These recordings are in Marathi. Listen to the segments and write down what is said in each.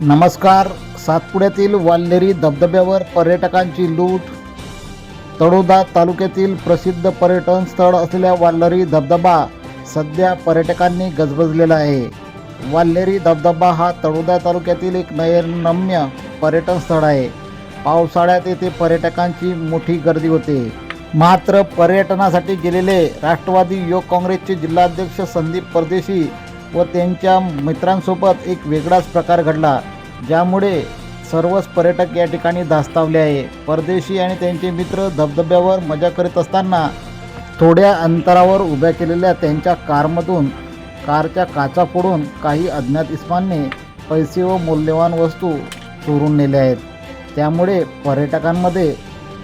नमस्कार. सातपुड्यातील वाल्हेरी धबधब्यावर पर्यटकांची लूट. तळोदा तालुक्यातील प्रसिद्ध पर्यटन स्थळ असलेल्या वाल्हेरी धबधबा सध्या पर्यटकांनी गजबजलेला आहे. वाल्हेरी धबधबा हा तळोदा तालुक्यातील एक नयनरम्य पर्यटन स्थळ आहे. पावसाळ्यात येथे पर्यटकांची मोठी गर्दी होते. मात्र पर्यटनासाठी गेलेले राष्ट्रवादी युवक काँग्रेसचे जिल्हाध्यक्ष संदीप परदेशी व त्यांच्या मित्रांसोबत एक वेगळाच प्रकार घडला ज्यामुळे सर्वच पर्यटक या ठिकाणी धास्तावले आहे. परदेशी आणि त्यांचे मित्र धबधब्यावर मजा करीत असताना थोड्या अंतरावर उभ्या केलेल्या त्यांच्या कारमधून कारच्या काचा फोडून काही अज्ञात इस्मांनी पैसे व मौल्यवान वस्तू चोरून नेल्या आहेत. त्यामुळे पर्यटकांमध्ये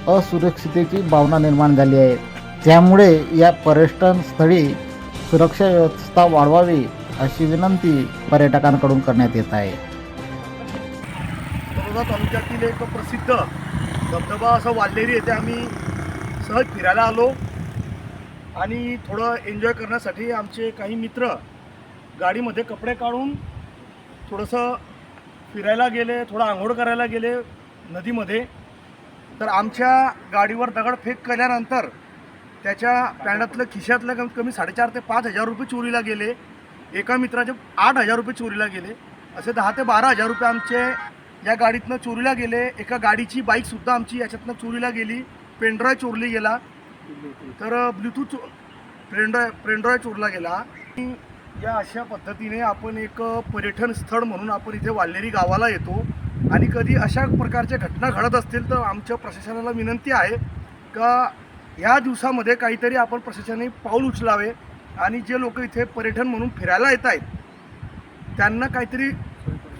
असुरक्षितेची भावना निर्माण झाली आहे. त्यामुळे या पर्यटन स्थळी सुरक्षा व्यवस्था वाढवावी अशी विनंती पर्यटकांकडून करण्यात येत आहे. तळोदा तालुक्यातील एक प्रसिद्ध धबधबा असं वाल्हेरी येथे आम्ही सहज फिरायला आलो. आणि थोडं एन्जॉय करण्यासाठी आमचे काही मित्र गाडीमध्ये कपडे काढून थोडंसं फिरायला गेले थोडं आंघोळ करायला गेले नदीमध्ये. तर आमच्या गाडीवर दगडफेक केल्यानंतर त्याच्या पॅन्टातलं खिशातलं कमीत कमी साडेचार ते पाच हजार रुपये चोरीला गेले. एका मित्राचे आठ हजार रुपये चोरीला गेले. असे दहा ते बारा हजार रुपये आमचे या गाडीतनं चोरीला गेले. एका गाडीची बाईकसुद्धा आमची याच्यातनं चोरीला गेली. पेनड्रॉय चोरली गेला. तर ब्लूटूथ चो पेनड्रॉय पेनड्रॉय चोरला गेला. या अशा पद्धतीने आपण एक पर्यटन स्थळ म्हणून आपण इथे वाल्हेरी गावाला येतो. आणि कधी अशा प्रकारच्या घटना घडत असतील तर आमच्या प्रशासनाला विनंती आहे का ह्या दिवसामध्ये काहीतरी आपण प्रशासनाने पाऊल उचलावे. आणि जे लोक इथे पर्यटन म्हणून फिरायला येत आहेत त्यांना काहीतरी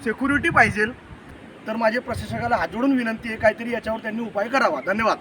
सेक्युरिटी पाहिजे तर माझे प्रशासकाला हात जोडून विनंती आहे काहीतरी याच्यावर त्यांनी उपाय करावा. धन्यवाद.